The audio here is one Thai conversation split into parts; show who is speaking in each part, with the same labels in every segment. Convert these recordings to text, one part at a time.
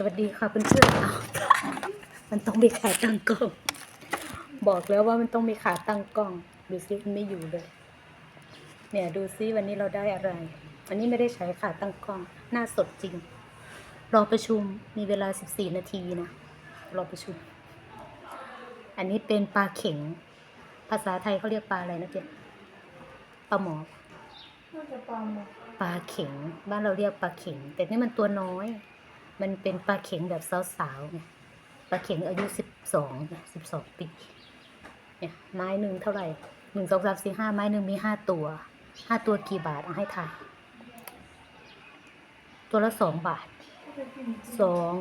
Speaker 1: สวัสดีค่ะเพื่อนๆเอามันต้องมีขาตั้งกล้อง บอกแล้วว่ามันต้องมีขาตั้งกล้อง ดูซิมันไม่อยู่เลย เนี่ยดูซิวันนี้เราได้อะไร อันนี้ไม่ได้ใช้ขาตั้งกล้อง หน้าสดจริง รอประชุมมีเวลา 14 นาทีนะ รอประชุม อันนี้เป็นปลาเข็ง ภาษาไทยเขาเรียกปลาอะไรนะเจ๊ปลาหมอ
Speaker 2: น่าจะปลาหมก
Speaker 1: ปลาเข็ง บ้านเราเรียกปลาเข็ง แต่นี่มันตัวน้อย มันเป็นปลาเข็งแบบสาวๆไงปลาเข็งอายุสิบสองสิบสองปีเนี่ยไม้หนึ่งเท่าไหร่หนึ่งสองสามสี่ห้าไม้หนึ่งมีห้าตัวห้าตัวกี่บาทเอาให้ทายตัวละสองบาทสอง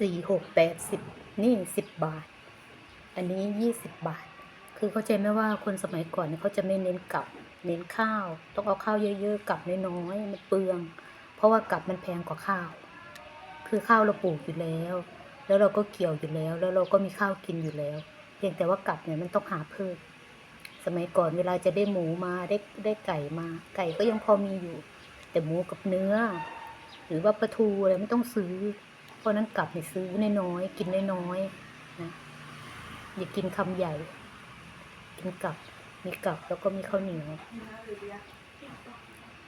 Speaker 1: สี่หกแปดสิบนี่สิบบาท อันนี้ยี่สิบบาท คือเข้าใจไหมว่าคนสมัยก่อนเขาจะไม่เน้นกลับ เน้นข้าว ต้องเอาข้าวเยอะๆกลับน้อยๆมันเปลือง เพราะว่ากลับมันแพงกว่าข้าว คือข้าวเราปลูกอยู่แล้ว แล้วเราก็เกี่ยวอยู่แล้ว แล้วเราก็มีข้าวกินอยู่แล้ว เพียงแต่ว่ากับเนี่ยมันต้องหาเพิ่มสมัยก่อนเวลาจะได้หมูมาได้ได้ไก่มา ไก่ก็ยังพอมีอยู่ แต่หมูกับเนื้อ หรือว่าปลาทูอะไรไม่ต้องซื้อ เพราะนั้นกลับเนี่ยซื้อน้อยๆกินน้อยๆนะอย่ากินคำใหญ่ กินกับมีกับแล้วก็มีข้าวเหนียว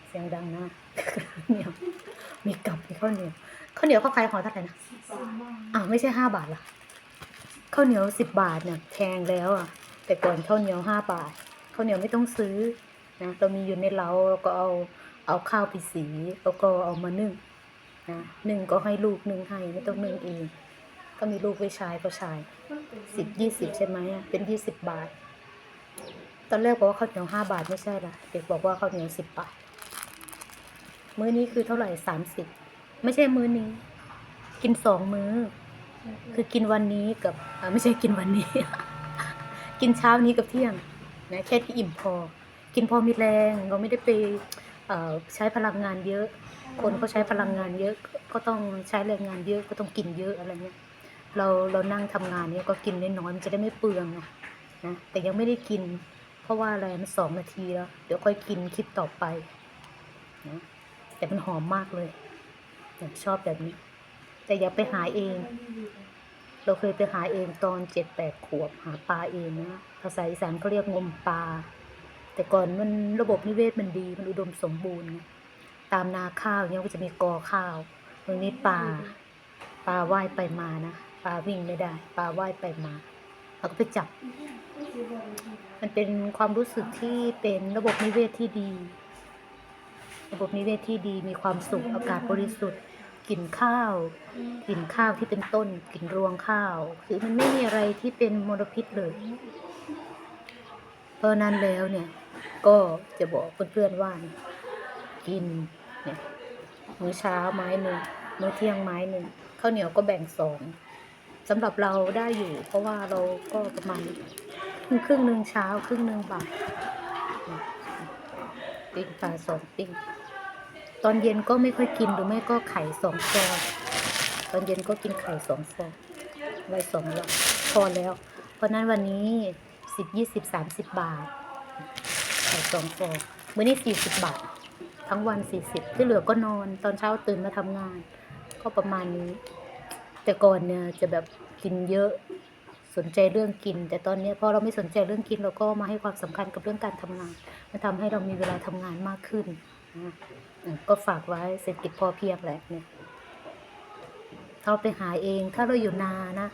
Speaker 1: เสียงดังนะเนียมีกับมีข้าวเหนียว ข้าวเหนียวเขาขายห่อเท่าไหร่นะอ้าวไม่ใช่ห้าบาทเหรอข้าวเหนียวสิบบาทเนี่ยแพงแล้วอะ แต่ก่อนข้าวเหนียวห้าบาทข้าวเหนียวไม่ต้องซื้อนะเรามีอยู่ในเล้าเราก็เอาเอาข้าวไปสีแล้วก็เอามานึ่งนะนึ่งก็ให้ลูกนึ่งให้ไม่ต้องนึ่งเองก็มีลูกไว้ใช้ก็ใช้สิบยี่สิบใช่ไหมอะเป็นยี่สิบบาท ตอนแรกบอกว่าข้าวเหนียวห้าบาทไม่ใช่ละเด็กบอกว่าข้าวเหนียวสิบบาทมื้อนี้คือเท่าไหร่สามสิบ ไม่ใช่มื้อนี้ กินสองมื้อ คือกินวันนี้กับไม่ใช่กินวันนี้ กินเช้านี้กับเที่ยงนะแค่ที่อิ่มพอ กินพอมีแรงเราไม่ได้ไปใช้พลังงานเยอะ คนเขาใช้พลังงานเยอะ ก็ต้องใช้แรงงานเยอะก็ต้องกินเยอะอะไรเงี้ยเราเรานั่งทำงานเนี้ยก็กินน้อยๆมันจะได้ไม่เปลืองไงนะแต่ยังไม่ได้กิน เพราะว่าอะไรมันสองนาทีแล้ว เดี๋ยวค่อยกินคลิปต่อไปนะแต่มันหอมมากเลย อยากชอบแบบนี้ แต่อย่าไปหาเอง เราเคยไปหาเองตอนเจ็ดแปดขวบหาปลาเองนะภาษาอีสานเขาเรียกงมปลาแต่ก่อนมันระบบนิเวศมันดีมันอุดมสมบูรณ์ ตามนาข้าวเนี่ยก็จะมีกอข้าวตรงนี้ปลาปลาว่ายไปมานะปลาวิ่งไม่ได้ปลาว่ายไปมาเราก็ไปจับ มันเป็นความรู้สึกที่เป็นระบบนิเวศที่ดี ระบบนิเวศที่ดีมีความสุขอากาศบริสุทธิ์กลิ่นข้าวกลิ่นข้าวที่เป็นต้นกลิ่นรวงข้าว คือมันไม่มีอะไรที่เป็นมลพิษเลย เพราะนั้นแล้วเนี่ย ก็จะบอกเพื่อนๆว่าเนี่ยกินเนี่ยมื้อเช้าไม้หนึ่งมื้อเที่ยงไม้หนึ่งข้าวเหนียวก็แบ่งสองสำหรับเราได้อยู่ เพราะว่าเราก็ประมาณครึ่งครึ่งหนึ่งเช้าครึ่งหนึ่งบ่าย ปิ้งปลาสองปิ้งตอนเย็นก็ไม่ค่อยกินหรือไม่ก็ไข่สองฟองตอนเย็นก็กินไข่สองฟองไว้สองวันพอแล้ว เพราะนั้นวันนี้สิบยี่สิบสามสิบบาทไข่สองฟองมื้อนี้สี่สิบบาท ทั้งวันสี่สิบที่เหลือก็นอน ตอนเช้าตื่นมาทำงาน ก็ประมาณนี้ แต่ก่อนเนี่ยจะแบบกินเยอะ สนใจเรื่องกิน แต่ตอนนี้พอเราไม่สนใจเรื่องกินเราก็มาให้ความสำคัญกับเรื่องการทำงานมันทำให้เรามีเวลาทำงานมากขึ้นนะอะก็ฝากไว้เศรษฐกิจพอเพียงแหละเนี่ยเราไปหาเองถ้าเราอยู่นานะ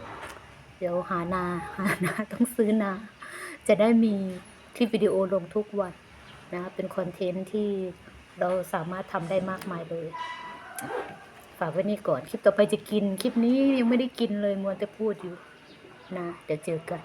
Speaker 1: เดี๋ยวหานาหานาต้องซื้อนา จะได้มีคลิปวิดีโอลงทุกวันนะเป็นคอนเทนต์ที่เราสามารถทำได้มากมายเลย ฝากไว้นี่ก่อน คลิปต่อไปจะกิน คลิปนี้ยังไม่ได้กินเลยมัวแต่พูดอยู่ นะเดี๋ยวเจอกัน